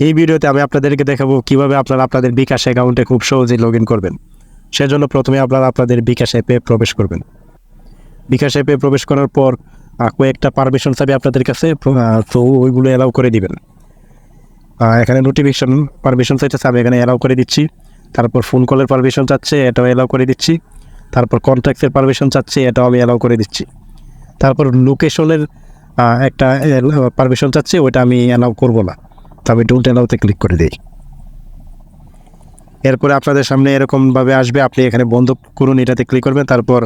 এই ভিডিওতে আমি আপনাদেরকে দেখাবো কীভাবে আপনারা আপনাদের বিকাশ অ্যাকাউন্টে খুব সহজেই লগ ইন করবেন। সেজন্য প্রথমে আপনারা আপনাদের বিকাশ অ্যাপে প্রবেশ করবেন। বিকাশ অ্যাপে প্রবেশ করার পর কয়েকটা পারমিশন চাবি আপনাদের কাছে তো ওইগুলো অ্যালাউ করে দিবেন। এখানে নোটিফিকেশন পারমিশন চাইতেছে, আমি এখানে অ্যালাউ করে দিচ্ছি। তারপর ফোন কলের পারমিশন চাচ্ছে, এটাও অ্যালাউ করে দিচ্ছি। তারপর কন্ট্যাক্টের পারমিশন চাচ্ছে, এটাও আমি অ্যালাউ করে দিচ্ছি। তারপর লোকেশনের একটা পারমিশন চাচ্ছে, ওইটা আমি অ্যালাউ করব না। তো আমি ডোন্ট অ্যালাউতে ক্লিক করে দিই। এরপরে আপনাদের সামনে এরকমভাবে আসবে। আপনি এখানে বন্ধ করুন, এটাতে ক্লিক করবেন, তারপর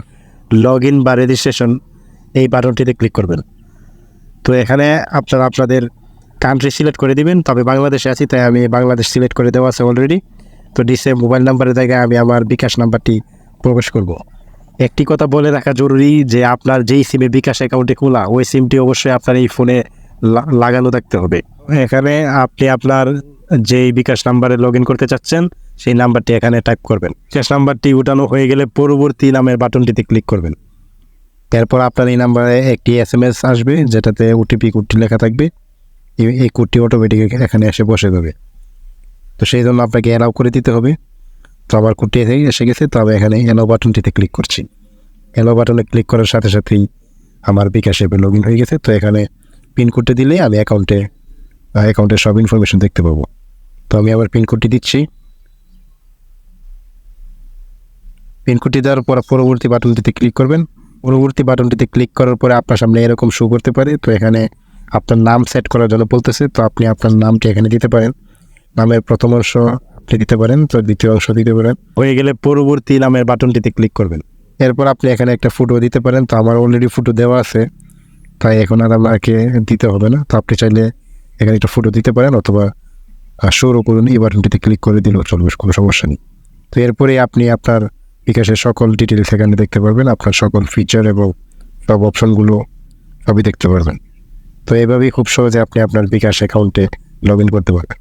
লগ ইন বা রেজিস্ট্রেশন এই বাটনটিতে ক্লিক করবেন। তো এখানে আপনারা আপনাদের কান্ট্রি সিলেক্ট করে দিবেন, তবে বাংলাদেশে আছি, তাই আমি বাংলাদেশ সিলেক্ট করে দেওয়া আছে অলরেডি তো ডিসে মোবাইল নাম্বারের জায়গায় আমি আমার বিকাশ নাম্বারটি প্রবেশ করব। একটি কথা বলে রাখা জরুরি যে আপনার যেই সিমে বিকাশ অ্যাকাউন্টে খোলা, ওই সিমটি অবশ্যই আপনার এই ফোনে লাগানো থাকতে হবে। এখানে আপনি আপনার যেই বিকাশ নাম্বারে লগ ইন করতে চাচ্ছেন, সেই নাম্বারটি এখানে টাইপ করবেন। বিকাশ নাম্বারটি উঠানো হয়ে গেলে পরবর্তী নামের বাটনটিতে ক্লিক করবেন। তারপর আপনার এই নাম্বারে একটি এস এম এস আসবে যেটাতে ওটিপি কোডটি লেখা থাকবে। এই- কোডটি অটোমেটিক এখানে এসে বসে যাবে। তো সেই জন্য আপনাকে অ্যালাউ করে দিতে হবে। তো আবার কোডটি এসে গেছে তবে এখানে এলো বাটনটিতে ক্লিক করছি। এলো বাটনে ক্লিক করার সাথে সাথেই আমার বিকাশ অ্যাপে লগ ইন হয়ে গেছে। তো এখানে পিন কোডটি দিলে আমি অ্যাকাউন্টে অ্যাকাউন্টের সব ইনফরমেশন দেখতে পাবো। তো আমি আবার পিন কোডটি দিচ্ছি। পিন কোডটি দেওয়ার পর পরবর্তী বাটনটিতে ক্লিক করবেন। পরবর্তী বাটনটিতে ক্লিক করার পরে আপনার সামনে এরকম শো করতে পারে। তো এখানে আপনার নাম সেট করার জন্য বলতেছে। তো আপনি আপনার নামটি এখানে দিতে পারেন। নামের প্রথম অংশ আপনি দিতে পারেন। তো দ্বিতীয় অংশ দিতে পারেন। হয়ে গেলে পরবর্তী নামের বাটনটিতে ক্লিক করবেন। এরপর আপনি এখানে একটা ফটো দিতে পারেন। তো আমার অলরেডি ফটো দেওয়া আছে। তাই এখন আর আপনাকে দিতে হবে না। তো আপনি চাইলে এখানে একটা ফটো দিতে পারেন অথবা শোরও করুন এই বাটনটিতে ক্লিক করে দিলেও চলবে, কোনো সমস্যা নেই। তো এরপরে আপনি আপনার বিকাশের সকল ডিটেলস এখানে দেখতে পারবেন, আপনার সকল ফিচার এবং সব অপশনগুলো সবই দেখতে পারবেন। তো এভাবেই খুব সহজে আপনি আপনার বিকাশ অ্যাকাউন্টে লগ ইন করতে পারবেন।